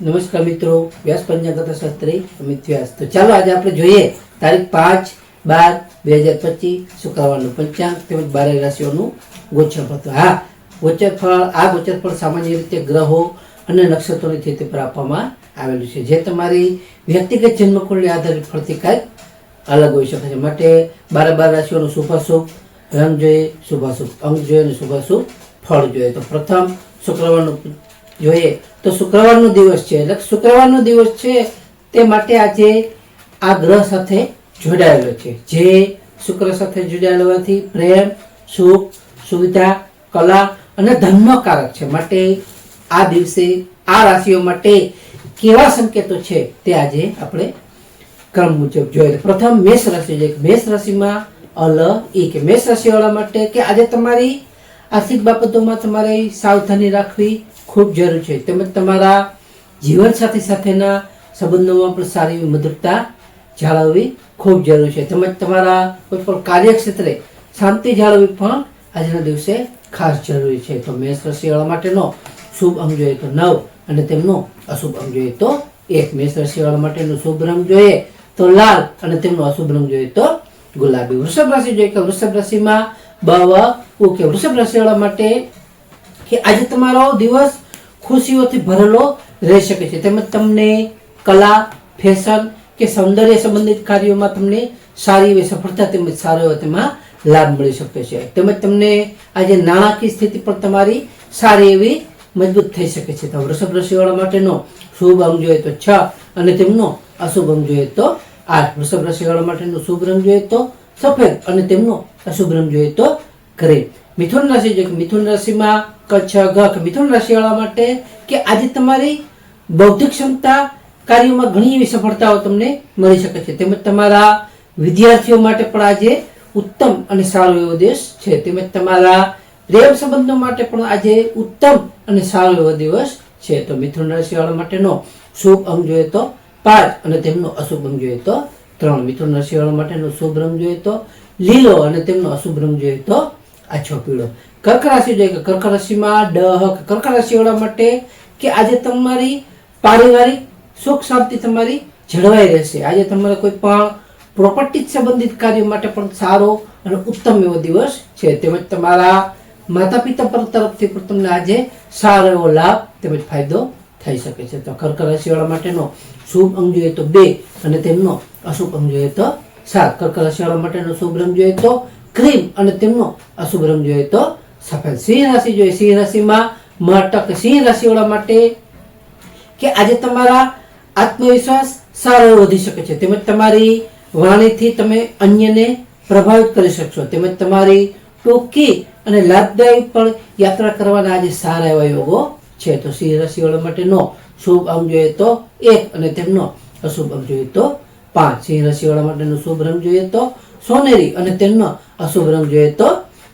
નમસ્કાર મિત્રો, વ્યાસ પંચાંગ શાસ્ત્રી અમિત વ્યાસ. તો ચાલો આજે આપણે જોઈએ તારીખ પાંચ બાર બે હજાર પચીસ, શુક્રવારનું પંચાંગ તેમજ બારે રાશિઓનું ગોચર ફળ હા ગોચર ફળ આ ગોચર ફળ સામાન્ય રીતે ગ્રહો અને નક્ષત્રોની સ્થિતિ પર આપવામાં આવેલું છે. જે તમારી વ્યક્તિગત જન્મકુળને આધારિત ફળથી કાંઈક અલગ હોઈ શકે છે. માટે બારે બાર રાશિઓનું શુભાશુભ રંગ જોઈએ, શુભાશુભ અંક જોઈએ અને શુભાશુભ ફળ જોઈએ. તો પ્રથમ શુક્રવારનું જોઈએ. તો શુક્રવારનો દિવસ છે. એટલે શુક્રવારનો દિવસ છે તે માટે આજે આ ગ્રહ સાથે જોડાયેલો છે. જે શુક્ર સાથે જોડાયેલો હોવાથી પ્રેમ, સુખ, સુવિધા, કલા અને ધર્મકારક છે. માટે આ દિવસે, આ રાશિઓ માટે કેવા સંકેતો છે તે આજે આપણે ક્રમ મુજબ જોઈએ. પ્રથમ મેષ રાશિ છે. મેષ રાશિમાં અલ, એ કે મેષ રાશિવાળા માટે કે આજે તમારી આર્થિક બાબતોમાં તમારે સાવધાની રાખવી ખૂબ જરૂર છે. તેમજ તમારા જીવનસાથી સાથેના સંબંધોમાં પણ સારી એવી મધુરતા જાળવવી ખૂબ જરૂરી છે. તેમજ તમારા કોઈ પણ કાર્યક્ષેત્રે શાંતિ જાળવવી પણ આજના દિવસે ખાસ જરૂરી છે. તો મેષ રસીવાળા માટેનો શુભ અંગ જોઈએ તો નવ અને તેમનો અશુભ અંગ જોઈએ તો એક. મેષ રાશિવાળા માટેનો શુભ રંગ જોઈએ તો લાલ અને તેમનો અશુભ રંગ જોઈએ તો ગુલાબી. વૃષભ રાશિ જોઈએ કે વૃષભ રાશિમાં બવ ઓકે વૃષભ રાશિવાળા માટે કે આજે તમારો દિવસ ખુશીઓથી ભરેલો રહી શકે છે. તેમજ તમને કલા, ફેશન કે સૌંદર્ય સંબંધિત કાર્યોમાં તમને સારી એવી સફળતા તેમજ સારો એવો તેમાં લાભ મળી શકે છે. તેમજ તમને આજે નાણાકીય સ્થિતિ પણ તમારી સારી એવી મજબૂત થઈ શકે છે. તો વૃષભ રાશિવાળા માટેનો શુભ અંગ જોઈએ તો છ અને તેમનો અશુભ અંગ જોઈએ તો આઠ. વૃષભ રાશિવાળા માટેનો શુભ રંગ જોઈએ તો સફેદ અને તેમનો અશુભ રંગ જોઈએ તો ગ્રે. મિથુન રાશિ જો મિથુન રાશિમાં કચ્છ ગખ મિથુન રાશિવાળા માટે કે આજે તમારી બૌદ્ધિક ક્ષમતા કાર્યોમાં ઘણી એવી સફળતાઓ તમને મળી શકે છે. તેમજ તમારા વિદ્યાર્થીઓ માટે પણ આજે ઉત્તમ અને સારો એવો દિવસ છે. તેમજ તમારા પ્રેમ સંબંધો માટે પણ આજે ઉત્તમ અને સારો એવો દિવસ છે. તો મિથુન રાશિવાળા માટેનો શુભ અંગ જોઈએ તો પાંચ અને તેમનો અશુભ અંગ જોઈએ તો ત્રણ. મિથુન રાશિવાળા માટેનો શુભ રંગ જોઈએ તો લીલો અને તેમનો અશુભ રંગ જોઈએ તો આછો પીળો. કર્ક રાશિ જોઈએ કે કર્ક રાશિમાં ડહ કર્ક રાશિવાળા માટે કે આજે તમારી પારિવારિક સુખ શાંતિ તમારી જળવાઈ રહેશે. આજે તમારે કોઈ પણ પ્રોપર્ટી સંબંધિત કાર્યો માટે પણ સારો અને ઉત્તમ એવો દિવસ છે. તેમજ તમારા માતા પિતા પર તરફથી પણ તમને આજે સારો એવો લાભ તેમજ ફાયદો થઈ શકે છે. તો કર્ક રાશિવાળા માટેનો શુભ અંગ જોઈએ તો બે અને તેમનો અશુભ અંગ જોઈએ તો સાત. કર્ક રાશિવાળા માટેનો શુભ રંગ જોઈએ તો ક્રીમ અને તેમનો અશુભ રંગ જોઈએ તો સફેદ સિંહ રાશિ જોઈએ. સિંહ રાશિમાં મટક સિંહ રાશિવાળા માટે કે આજે તમારા આત્મવિશ્વાસ સારો વધી શકે છે. તેમજ તમારી વાણીથી તમે અન્યને પ્રભાવિત કરી શકશો. તેમજ તમારી ટૂંકી અને લાભદાયી પણ યાત્રા કરવાના આજે સારા એવા યોગો છે. તો સિંહ રાશિવાળા માટેનો શુભ અંગ જોઈએ તો એક અને તેમનો અશુભ અંગ જોઈએ તો પાંચ. સિંહ રાશિવાળા માટેનો શુભ રંગ જોઈએ તો સોનેરી અને તેમનો અશુભ રંગ જોઈએ તો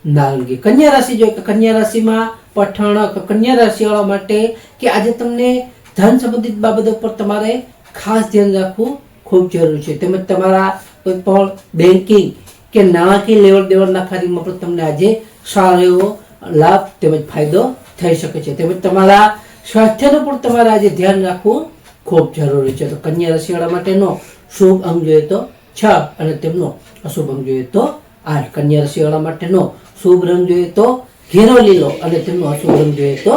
નારંગી કન્યા રાશિ જોઈએ કે કન્યા રાશિમાં પઠણ કન્યા રાશિવાળા માટે કે આજે તમને ધન સંબંધિત બાબતો પર તમારે ખાસ ધ્યાન રાખવું ખૂબ જરૂરી છે. તેમજ તમારા કોઈ પણ બેન્કિંગ કે નાણાકીય લેવડ દેવડના કાર્યમાં પણ તમને આજે સારો એવો લાભ તેમજ ફાયદો થઈ શકે છે. તેમજ તમારા સ્વાસ્થ્યનું પણ તમારે આજે ધ્યાન રાખવું ખૂબ જરૂરી છે. તો કન્યા રાશિવાળા માટેનો શુભ અંગ જોઈએ તો છ અને તેમનો અશુભ અંગ જોઈએ તો આઠ કન્યા રાશિવાળા માટેનો શુભ રંગ જોઈએ તો ઘેરો લીલો અને તેમનો અશુભ રંગ જોઈએ તો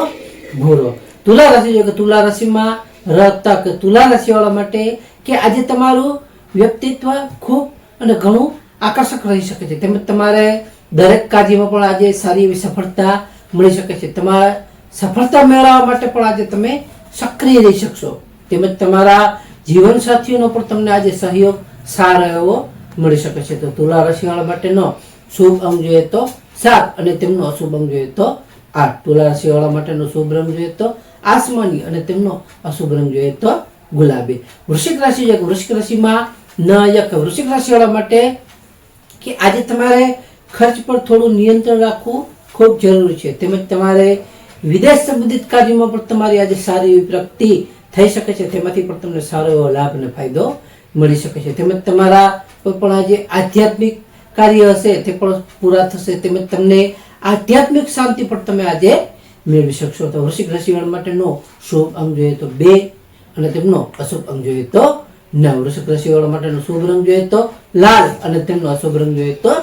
ભૂરો. તુલા રાશિ જોઈએ કે તુલા રાશિમાં રતક તુલા રાશિવાળા માટે કે આજે તમારું વ્યક્તિત્વ ખૂબ અને ઘણું આકર્ષક રહી શકે છે. તેમજ તમારે દરેક કાર્યમાં પણ આજે સારી એવી સફળતા મળી શકે છે. તમારા સફળતા મેળવવા માટે પણ આજે તમે સક્રિય રહી શકશો. તેમજ તમારા જીવનસાથીઓનો પણ તમને આજે સહયોગ સારો એવો મળી શકે છે. તો તુલા રાશિવાળા માટેનો શુભ અંગ જોઈએ તો સાત અને તેમનો અશુભ અંગ જોઈએ તો આઠ. તુલા રાશિવાળા માટેનો શુભ રંગ જોઈએ તો આસમાની અને તેમનો અશુભ રંગ જોઈએ તો ગુલાબી. વૃશ્ચિક રાશિ છે વૃશ્ચિક રાશિમાં નાયક વૃશ્ચિક રાશિવાળા માટે કે આજે તમારે ખર્ચ પર થોડું નિયંત્રણ રાખવું ખૂબ જરૂરી છે. તેમજ તમારે વિદેશ સંબંધિત કાર્યોમાં પણ તમારી આજે સારી એવી પ્રગતિ થઈ શકે છે. તેમાંથી પણ તમને સારો એવો લાભ અને ફાયદો મળી શકે છે. તેમજ તમારા પણ જે આધ્યાત્મિક કાર્ય હશે તે પણ પૂરા થશે. તેમજ તમને આધ્યાત્મિક શાંતિ પણ તમે આજે મેળવી શકશો. તો વૃશ્ચિક રાશિવાળા માટેનો શુભ અંગ જોઈએ તો બે અને તેમનો અશુભ અંગ જોઈએ તો નવ. વૃષભ રાશિવાળા માટેનો શુભ રંગ જોઈએ તો લાલ અને તેમનો અશુભ રંગ જોઈએ તો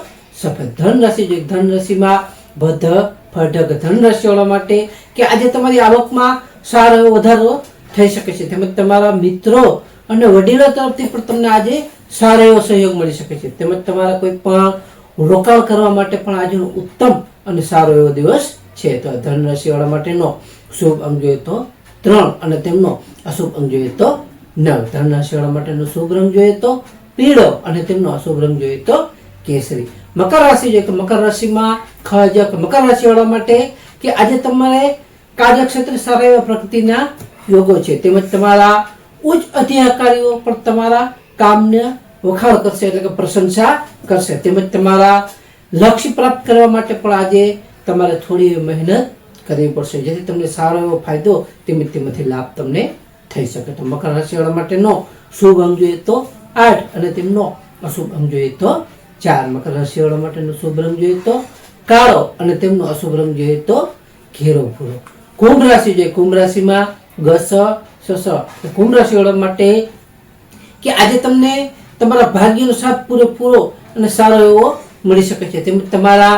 સફેદ. ધન રાશિ જોઈએ. ધન રાશિમાં બધ, ફઢક ધન રાશિવાળા માટે કે આજે તમારી આવકમાં સારો વધારો થઈ શકે છે. તેમજ તમારા મિત્રો અને વડીલો તરફથી પણ તમને આજે સારો એવો સહયોગ મળી શકે છે. તેમજ તમારા કોઈ પણ રોકાણ કરવા માટે પણ આજનો ઉત્તમ અને સારો એવો દિવસ છે. તો ધન રાશિવાળા માટેનો શુભ અંગ જોઈએ તો ત્રણ અને તેમનો અશુભ અંગ જોઈએ તો નવ. ધન રાશિવાળા માટેનો શુભ રંગ જોઈએ તો પીળો અને તેમનો અશુભ રંગ જોઈએ તો કેસરી. મકર રાશિ જોઈએ તો મકર રાશિમાં ખજ મકર રાશિવાળા માટે કે આજે તમારે કાર્યક્ષેત્રે સારા એવા પ્રગતિના યોગો છે. તેમજ તમારા ઉચ્ચ અધિકારીઓ પણ તમારા કામને વખાણ કરશે એટલે કે પ્રશંસા કરશે. તેમજ તમારા લક્ષ્ય પ્રાપ્ત કરવા માટે પણ આજે તમારે થોડી મહેનત કરવી પડશે. જેથી તમને સારો એવો ફાયદો તેમજ તેમાંથી લાભ તમને થઈ શકે. તો મકર રાશિવાળા માટેનો શુભ અંગ જોઈએ તો આઠ અને તેમનો અશુભ અંગ જોઈએ તો ચાર. મકર રાશિવાળા માટેનો શુભ રંગ જોઈએ તો કાળો અને તેમનો અશુભ રંગ જોઈએ તો ઘેરો ભૂરો. કુંભ રાશિ જોઈએ. કુંભ રાશિમાં ગસ કુંભ રાશિવાળા માટે કે આજે તમને તમારા ભાગ્યનો સાથ પૂરેપૂરો અને સારો એવો મળી શકે છે. તેમજ તમારા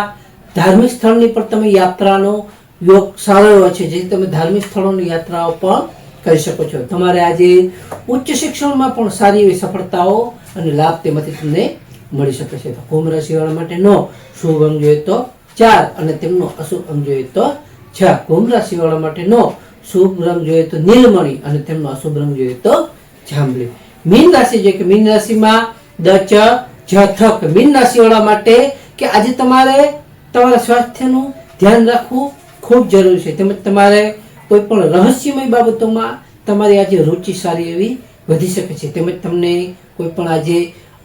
ધાર્મિક સ્થળની પણ તમે યાત્રાનો યોગ સારો એવો છે, જેથી તમે ધાર્મિક સ્થળોની યાત્રાઓ પણ કરી શકો છો. તમારે આજે ઉચ્ચ શિક્ષણમાં પણ સારી એવી સફળતાઓ અને લાભ તેમાંથી તમને મળી શકે છે. તો કુંભ રાશિવાળા માટેનો શુભ અંગ જોઈએ તો ચાર અને તેમનો અશુભ અંગ જોઈએ તો છ. કુંભ રાશિવાળા માટેનો શુભ રંગ જોઈએ તો નીલમણી અને તેમનો અશુભ રંગ જોઈએ તો જાંબલી. મીન રાશિ જોઈએ કે મીન રાશિમાં દચ જથક મીન રાશિવાળા માટે કે આજે તમારે તમારા સ્વાસ્થ્યનું ધ્યાન રાખવું ખૂબ જરૂરી છે. તેમજ તમારે કોઈ પણ રહસ્યમય બાબતોમાં તમારી આજે રુચિ સારી એવી વધી શકે છે. તેમજ તમને કોઈ પણ આજે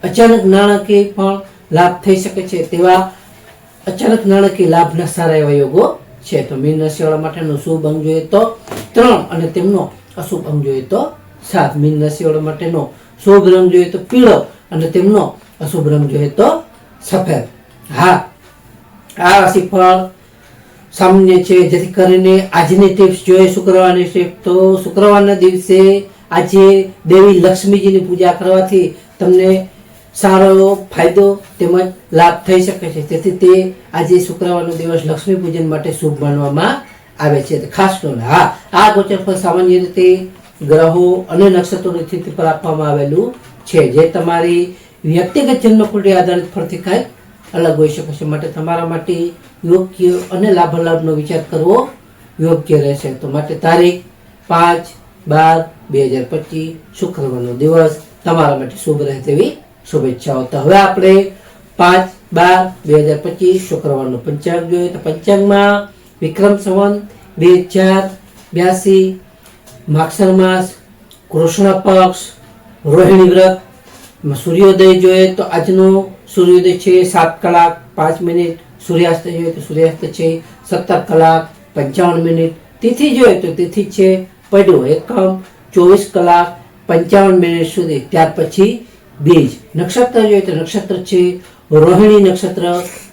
અચાનક નાણાકીય પણ લાભ થઈ શકે છે. તેવા અચાનક નાણાકીય લાભના સારા એવા યોગો છે. તો મીન રાશિવાળા માટેનો શુભ અંગ જોઈએ તો ત્રણ અને તેમનો અશુભ અંગ જોઈએ તો સાત. મીન રાશિવાળા માટેનો શુભ રંગ જોઈએ તો પીળો અને તેમનો અશુભ રંગ જોઈએ તો સફેદ. હા, આ રાશિફળ સામાન્ય છે. જેથી કરીને આજની ટિપ્સ જોઈએ શુક્રવારની ટિપ તો શુક્રવારના દિવસે આજે દેવી લક્ષ્મીજીની પૂજા કરવાથી તમને સારો એવો ફાયદો તેમજ લાભ થઈ શકે છે. તેથી તે આજે શુક્રવારનો દિવસ લક્ષ્મી પૂજન માટે શુભ માનવામાં આવે છે. ખાસ નોંધ હા, આ ગોચર પર સામાન્ય રીતે ગ્રહો અને નક્ષત્રોની સ્થિતિ પર આપવામાં આવેલું છે. જે તમારી વ્યક્તિગત જન્મકુંડળી આધારિત ફરતી કાંઈક અલગ હોઈ શકે છે. માટે તમારા માટે યોગ્ય અને લાભાલાભનો વિચાર કરવો યોગ્ય રહેશે. તો માટે તારીખ પાંચ બાર બે હજાર પચીસ, શુક્રવારનો દિવસ તમારા માટે શુભ રહે તેવી શુભેચ્છાઓ. તો હવે આપણે પાંચ બાર બે હજાર પચીસ શુક્રવારનો પંચાંગ જોઈએ. તો પંચાંગમાં વિક્રમ સંવંત બે ચાર બ્યાસી માક્ષર માસ કૃષ્ણ પક્ષ, રોહિણી વ્રત સૂર્યોદય જોઈએ. તો આજનો સૂર્યોદય છે સાત કલાક પાંચ મિનિટ. સૂર્યાસ્ત જોઈએ તો સૂર્યાસ્ત છે સત્તર કલાક પંચાવન મિનિટ. તિથિ જોઈએ તો તિથિ છે પડ્યો એકમ, ચોવીસ કલાક પંચાવન મિનિટ સુધી. ત્યાર પછી બીજ નક્ષત્ર જોઈએ તો નક્ષત્ર છે, રોહિણી નક્ષત્ર,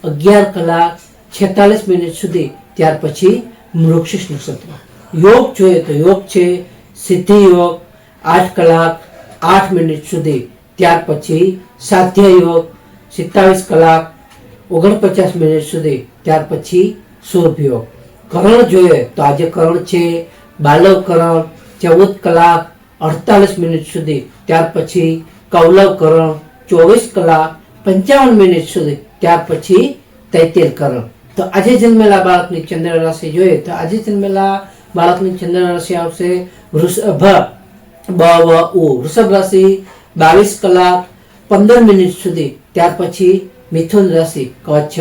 અગિયાર કલાક છેતાલીસ મિનિટ સુધી. ત્યાર પછી મૃક્ષિષ નક્ષત્ર. યોગ જોઈએ તો યોગ છે, સિદ્ધિ યોગ, આઠ કલાક, આઠ મિનિટ સુધી. ત્યાર પછી સાધ્ય યોગ સિત્તાવીસ કલાક, ઓગણપચાસ મિનિટ સુધી. ત્યાર પછી શુભ યોગ. કરણ જોઈએ તો આજે કરણ છે, બાલવ કરણ, ચૌદ કલાક, અડતાલીસ મિનિટ સુધી. ત્યાર પછી કૌલવ કરણ ચોવીસ કલાક, પંચાવન મિનિટ સુધી. ત્યાર પછી તૈતેર કરણ. તો આજે જન્મેલા બાળકની ચંદ્ર રાશિ જોઈએ તો આજે જન્મેલા બાળકની ચંદ્ર રાશિ આવશે વૃષભ, બ, વ, ઉ. વૃષભ રાશિ બાવીસ કલાક, પંદર મિનિટ સુધી. ત્યાર પછી મિથુન રાશિ, કચ્છ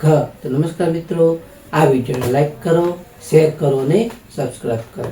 ઘ. તો નમસ્કાર મિત્રો, આ વિડીયોને લાઈક કરો, શેર કરો અને સબસ્ક્રાઈબ કરો.